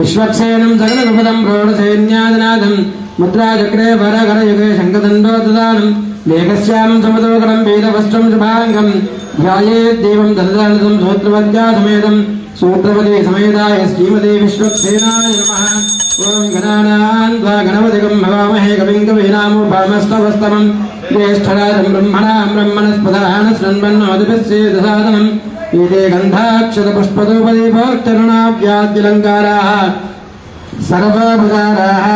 విశ్వక్సేనం సకలగుపదం ప్రోఢసైన్యాదనాదం ముద్రాచక్రే వరగరయుగే శంఖదండో దదానం మేఘశ్యామం సమతోకరం వేదవస్త్రం శుభాంగం ధ్యాయేద్దేవం దదదానదం సూత్రవద్యా సమేతం సూత్రవతి సమేతాయ శ్రీమతే విశ్వక్సేనాయ నమః. ఓం గణానాన్ త్వా గణపతిగం భవామహే కవిం కవీనాముపామస్తవస్తమం జ్యేష్ఠరాజం బ్రహ్మణాం బ్రహ్మణస్పదాన శృణ్వన్నోదిభిస్సేదసాదనం ఏతే గంధాక్షరపుష్పదోపదీపోచ్చరణావ్యాద్యలంకారాः సర్వభుజారాः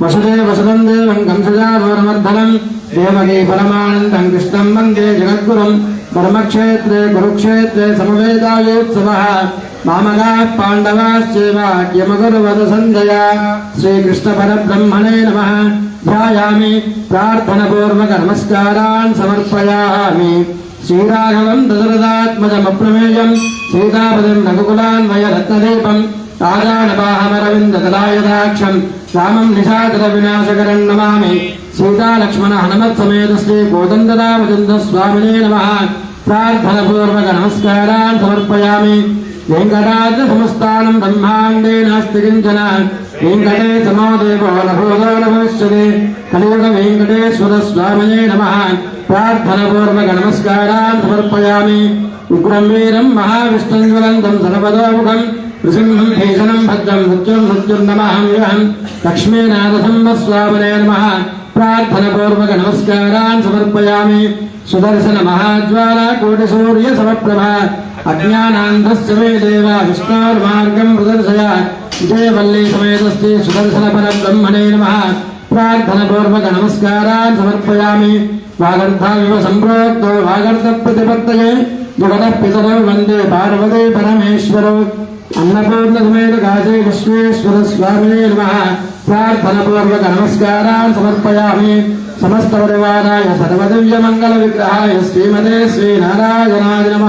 వసుదే వసుదం దేవం కంసజాభవనమర్ధనం దేవకీ పరమానందం కృష్ణం వందే జగద్గురం ధర్మక్షేత్రే కురుక్షేత్రే సమవేదాయోత్సవ మామగా పాండవాశ్చేవ యమగురువద సంజయ శ్రీకృష్ణపరబ్రహ్మణే నమ ధ్యాయామి ప్రార్థనపూర్వక నమస్కారాన్ సమర్పయామి శ్రీరాఘవం దశరథాత్మజమప్రమేయం సీతాపదం రఘుకులాన్వయ రత్నదీపం ఆజానబాహమరవిందదలాయదాక్షం రామం నిషాదర వినాశకరం నమామి. సీతాలక్ష్మణ హనుమత్ సమేత శ్రీ కోదండరామచంద్ర స్వామినే నమ. ప్రార్థనపూర్వక నమస్కారాన్ సమర్పయామి. వెంకటాద్ర సమస్తానం బ్రహ్మాండే నాస్తి కించన. వెంకటే సమాదేవో నభోదో నమశ్చతే కలియుగ వెంకటేశ్వర స్వామినే నమ. ప్రార్థనపూర్వక నమస్కారాన్ సమర్పయామి ఉగ్రం వీరం మహావిష్ణుం జ్వలంతం సర్వదోముఖం. నృసింహం భీషణం భద్రం మృత్యుం మృత్యుర్నమహం లక్ష్మీనాథం స్వామినే నమ ప్రార్థనపూర్వక నమస్కారాన్ సమర్పయామి సుదర్శన మహాజ్వాల కోటి సూర్య సమప్రభ. అజ్ఞానాంధస్య మే దేవ విష్ణోర్మార్గం ప్రదర్శయ. విజయవల్లి సమేతస్తి సుదర్శన పరబ్రహ్మణే నమ. ప్రార్థనపూర్వక నమస్కారాన్ సమర్పయామి వాగర్ధావివ సంప్రోక్తో వాగర్ధ ప్రతిపత్తయే జగత పితరౌ వందే పార్వతీ పరమేశ్వరౌ అన్నపూర్ణ సమేత కాశీ విశ్వేశ్వర స్వామినే నమ ప్రార్థనపూర్వక నమస్కారాన్ సమర్పయామి సమస్త పరివారాయ సర్వదివ్య మంగళ విగ్రహాయ శ్రీమదే శ్రీనారాయణాయ నమ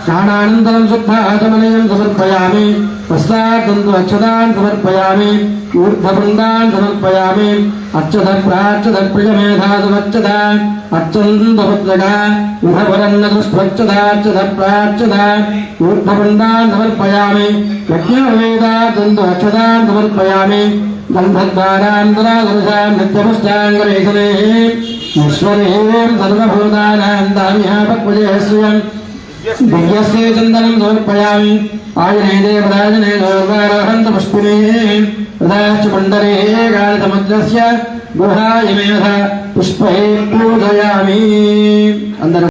స్నానానంతరం శుద్ధ సమర్పయామి వస్త్రార్థంతు అక్షతాన్ సమర్పయామి ఊర్ధ్వబృందాన్ సమర్పయామి అక్షత ప్రాక్షత ప్రియమేధాదుమచ్చత అచ్చంతపుత్రక ఉభవరన్న దుష్పచ్చదాక్షత ప్రాక్షత ఊర్ధ్వబృందాన్ సమర్పయామి యజ్ఞవేదాదంతు అక్షతాన్ సమర్పయామి గంధద్వారాంతరాదర్శాం నిత్యపుష్టాంగలేఖనే ఈశ్వరేం సర్వభూతానాం దామ్యాపక్వజేశ్వయం దివ్యశ్రీ చందనం సమర్పయామి ఆయనే దేవరాజనే దౌర్వారోహంత పుష్పినే హృదాశ్చ పండరే గాఢసముద్రస్య గుహాయ మేధ పుష్పై పూజయామి అందరూ